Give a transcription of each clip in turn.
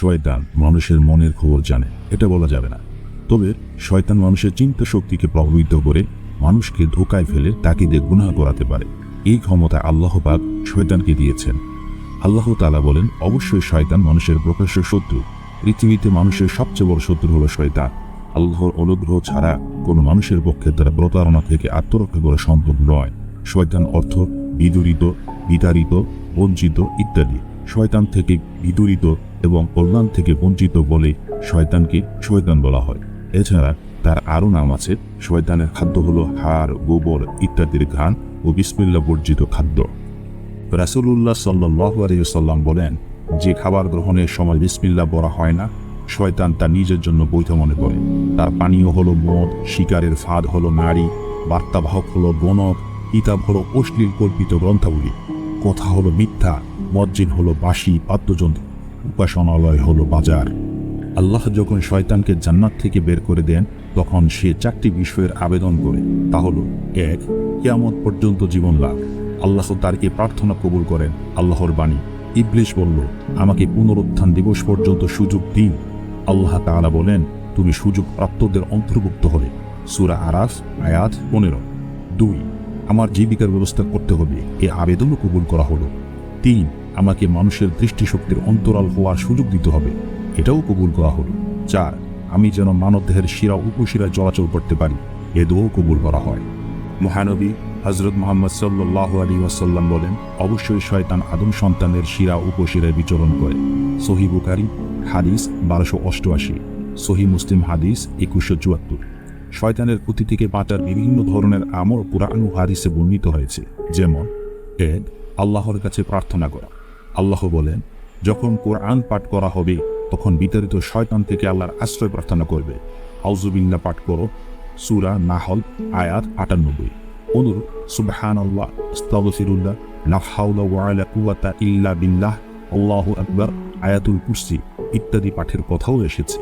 শয়তান মানুষের মনের খবর জানে, এটা বলা যাবে না। তবে শয়তান মানুষের চিন্তা শক্তিকে প্রভাবিত করে মানুষকে ধোকায় ফেলে তাকে দিয়ে গুনাহ করাতে পারে। এই ক্ষমতা আল্লাহ শয়তানকে দিয়েছেন। আল্লাহ তালা বলেন, অবশ্যই শয়তান মানুষের প্রকাশ্য শত্রু। পৃথিবীতে মানুষের সবচেয়ে বড় শত্রু হলো শয়তান। আল্লাহর অনুগ্রহ ছাড়া কোনো মানুষের পক্ষে তারা প্রতারণা থেকে আত্মরক্ষা করা সম্ভব নয়। শয়তান অর্থ বিদুরিত, বিতাড়িত, বঞ্চিত ইত্যাদি। শয়তান থেকে বিদুরিত এবং কল্যাণ থেকে বঞ্চিত বলে শয়তানকে শয়তান বলা হয়। এছাড়া তার আরও নাম আছে, শয়তানের খাদ্য হলো হাড়, গোবর ইত্যাদির ঘান ও বিসমিল্লা বর্জিত খাদ্য। রাসুলুল্লাহ সাল্লাহ আলিয়াল্লাম বলেন, যে খাবার গ্রহণের সময় বিসমিল্লা বলা হয় না, শয়তান তার নিজের জন্য বৈধ মনে করে। তার পানীয় হলো মদ, শিকারের ফাঁদ হলো নারী বার্তাবাহক হলো বনক, কিতাব হলো অশ্লীল কল্পিত গ্রন্থাবলী। কথা হলো মিথ্যা মসজিদ হলো বাসি বাদ্যযন্ত্র, উপাসনালয় হলো বাজার। আল্লাহ যখন শয়তানকে জান্নাত থেকে বের করে দেন, তখন সে চারটি বিষয়ের আবেদন করে। তা হলো, এক, কিয়ামত পর্যন্ত জীবন লাভ। আল্লাহ তার এ প্রার্থনা কবুল করেন, আল্লাহর বাণী। ইবলিশ বলল, আমাকে পুনরুত্থান দিবস পর্যন্ত সুযোগ দিন। আল্লাহ তাআলা বলেন, তুমি সুযোগ প্রাপ্তদের অন্তর্ভুক্ত হলে সুরা আরাফ, আয়াত পনেরো। দুই, আমার জীবিকার ব্যবস্থা করতে হবে। এ আবেদনও কবুল করা হলো। তিন আমাকে মানুষের দৃষ্টিশক্তির অন্তরাল হওয়ার সুযোগ দিতে হবে। এটাও কবুল করা হলো। চার, আমি যেন মানবদেহের শিরা উপশিরা চলাচল করতে পারি। এ দোও কবুল করা হয়। মহানবী হজরত মোহাম্মদ সাল্লাহ আলী ওয়াসাল্লাম বলেন, অবশ্যই শয়তান আদম সন্তানের শিরা উপশিরায় বিচরণ করে। সহি বুকারি হাদিস বারোশো অষ্টআশি। সহি মুসলিম হাদিস একুশশো চুয়াত্তর। শয়তানের ক্ষতি থেকে বাঁচার বিভিন্ন ধরনের আমর পুরাণ হাদিসে বর্ণিত হয়েছে। যেমন, এক, আল্লাহর কাছে প্রার্থনা করা। আল্লাহ বলেন, যখন কোরআন পাঠ করা হবে, তখন বিতাড়িত শয়তান থেকে আল্লাহর আশ্রয় প্রার্থনা করবে। আউজুবিল্লা পাঠ করো। সুরা নাহল, আয়াত আটানব্বই। অনুরূপ সুবহান আল্লাহ আস্তাগফিরুল্লাহ, লা হাওলা ওয়ালা কুওয়াতা ইল্লা বিল্লাহ, আল্লাহু আকবার, আয়াতুল কুরসি ইত্যাদি পাঠের কথাও এসেছে।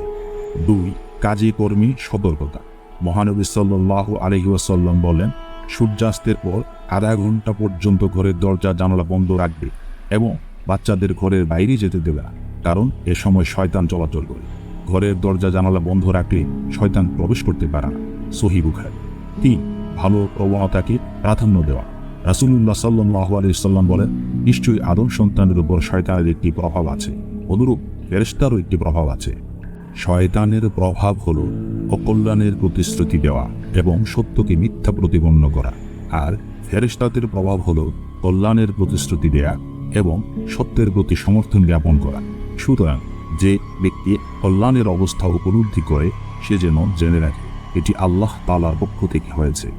দুই, কাজী কর্মী সতর্কতা। মহানবী সাল্লাল্লাহু আলাইহি ওয়াসাল্লাম বলেন, সূর্যাস্তের পর আধা ঘণ্টা পর্যন্ত ঘরের দরজা জানালা বন্ধ রাখবে এবং বাচ্চাদের ঘরের বাইরে যেতে দেবে না, কারণ এ সময় শয়তান চলাচল করে। ঘরের দরজা জানালা বন্ধ রাখলে শয়তান প্রবেশ করতে পারে না, সহি বুখারি। তিন, ভালো প্রবণতাকে প্রাধান্য দেওয়া। রাসুলুল্লাহ সাল্লাহ আলাইসাল্লাম বলেন, নিশ্চয়ই আদম সন্তানের উপর শয়তানের একটি প্রভাব আছে। অনুরূপ ফেরেস্তারও একটি প্রভাব আছে। শয়তানের প্রভাব হল অকল্যাণের প্রতিশ্রুতি দেওয়া এবং সত্যকে মিথ্যা প্রতিপন্ন করা। আর ফেরেস্তাদের প্রভাব হল কল্যাণের প্রতিশ্রুতি দেয়া। এবং সত্যের প্রতি সমর্থন জ্ঞাপন করা। সুতরাং যে ব্যক্তি কল্যাণের অবস্থা উপলব্ধি করে, সে যেন জেনে রাখে, এটি আল্লাহ তালার পক্ষ থেকে হয়েছে।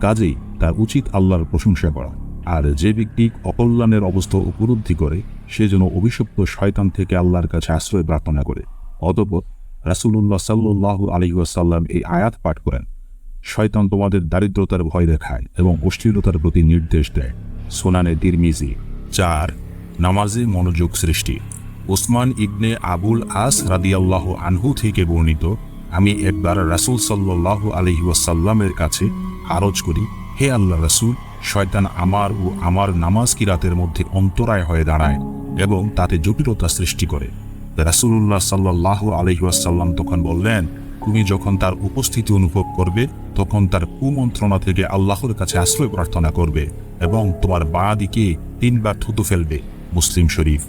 কাজেই তার উচিত আল্লাহর প্রশংসা করা। আর যে ব্যক্তি অকল্যাণের অবস্থা উপলব্ধি করে, সে যেন অভিশপ্ত শয়তান থেকে আল্লাহর কাছে আশ্রয় প্রার্থনা করে। অতপর রাসুলুল্লাহ সাল্লাহ আলহিউসাল্লাম এই আয়াত পাঠ করেন, শয়তান তোমাদের দারিদ্রতার ভয় দেখায় এবং অশ্লীলতার প্রতি নির্দেশ দেয়। সোনানে তিরমিজি। চার, নামাজে মনোযোগ সৃষ্টি। ওসমান ইবনে আবুল আস রাদিয়াল্লাহ আনহু থেকে বর্ণিত, আমি একবার রাসুল সাল্লাহ আলহি ওয়াসাল্লামের কাছে আরজ করি, হে আল্লাহ রাসুল, শয়তান আমার ও আমার নামাজ কিরাতের মধ্যে অন্তরায় হয়ে দাঁড়ায় এবং তাতে জটিলতা সৃষ্টি করে? রাসুল্লাহ সাল্লাহ আলহি ওয়াসাল্লাম তখন বললেন, তুমি যখন তার উপস্থিতি অনুভব করবে তখন তার কুমন্ত্রণা থেকে আল্লাহর কাছে আশ্রয় প্রার্থনা করবে এবং তোমার বাঁ দিকে তিনবার থুতু ফেলবে, মুসলিম শরীফ।